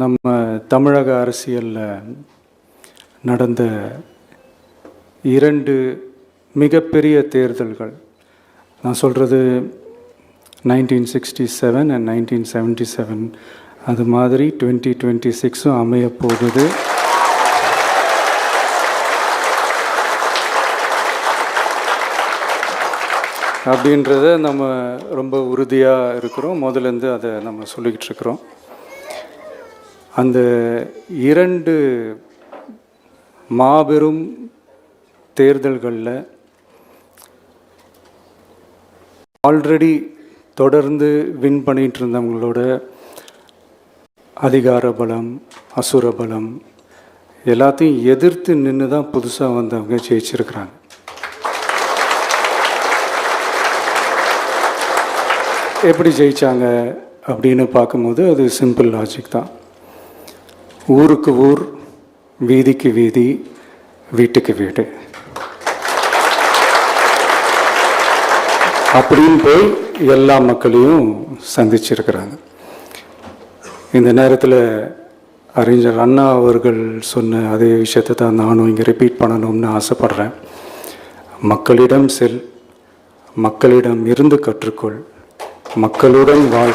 நம்ம தமிழக அரசியலில் நடந்த இரண்டு மிகப்பெரிய தேர்தல்கள். நான் சொல்கிறது nineteen sixty seven and nineteen seventy seven அது மாதிரி டுவெண்ட்டி டுவெண்ட்டி சிக்ஸும் அமைய போகுது அப்படின்றத நம்ம ரொம்ப உறுதியாக இருக்கிறோம். முதலேருந்து அதை நம்ம சொல்லிக்கிட்டு இருக்கிறோம். அந்த இரண்டு மாபெரும் தேர்தல்களில் ஆல்ரெடி தொடர்ந்து வின் பண்ணிகிட்டு இருந்தவங்களோட அதிகார பலம் அசுர பலம் எல்லாத்தையும் எதிர்த்து நின்று தான் புதுசாக வந்தவங்க ஜெயிச்சிருக்கிறாங்க. எப்படி ஜெயித்தாங்க அப்படின்னு பார்க்கும்போது அது சிம்பிள் லாஜிக் தான். ஊருக்கு ஊர் வீதிக்கு வீதி வீட்டுக்கு வீடு. அப்படின்னு போய் எல்லா மக்களையும் சந்திச்சிருக்கிறாங்க. இந்த நேரத்தில் அறிஞர் அண்ணா அவர்கள் சொன்ன அதே விஷயத்தை தான் நானும் இங்கே ரிப்பீட் பண்ணணும்னு ஆசைப்படுறேன். மக்களிடம் செல் மக்களிடம் இருந்து கற்றுக்கொள் மக்களுடன் வாழ்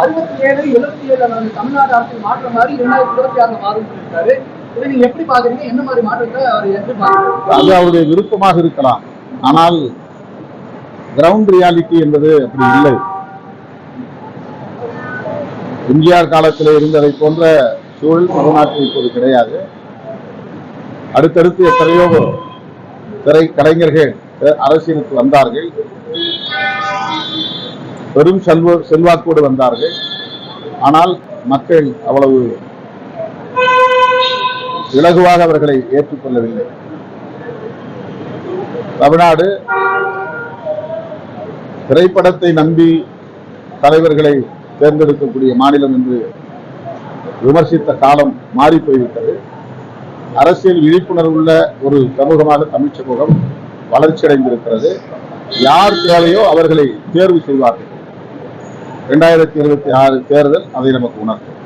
அறுபத்தி ஏழு எழுபத்தி ஏழு வந்து தமிழ்நாடு அரசு மாற்ற மாதிரி இரண்டாயிரத்தி இருபத்தி ஆறுல மாறும் சொல்லியிருக்காரு. இதை நீங்க எப்படி பாக்குறீங்க என்ன மாதிரி மாற்றத்தை அவர் எதிர்பார்க்கிறாரு? அது அவருடைய விருப்பமாக இருக்கலாம். ஆனால் கிரவுண்ட் ரியாலிட்டி என்பது அப்படி இல்லை. எம்ஜிஆர் காலத்தில் இருந்ததை போன்ற சூழல் தமிழ்நாட்டில் இப்போது கிடையாது. அடுத்தடுத்து எத்தனையோ திரை கலைஞர்கள் அரசியலுக்கு வந்தார்கள். பெரும் செல்வ செல்வாக்கோடு வந்தார்கள். ஆனால் மக்கள் அவ்வளவு இலகுவாக அவர்களை ஏற்றுக்கொள்ளவில்லை. தமிழ்நாடு திரைப்படத்தை நம்பி தலைவர்களை தேர்ந்தெடுக்கக்கூடிய மாநிலம் என்று விமர்சித்த காலம் மாறி போய்விட்டது அரசியல் விழிப்புணர்வுள்ள ஒரு சமூகமாக தமிழ் சமூகம் வளர்ச்சியடைந்திருக்கிறது. யார் தேவையோ அவர்களை தேர்வு செய்வார்கள். ரெண்டாயிரத்தி இருபத்தி ஆறு தேர்தல் அதை நமக்கு உணர்த்தும்.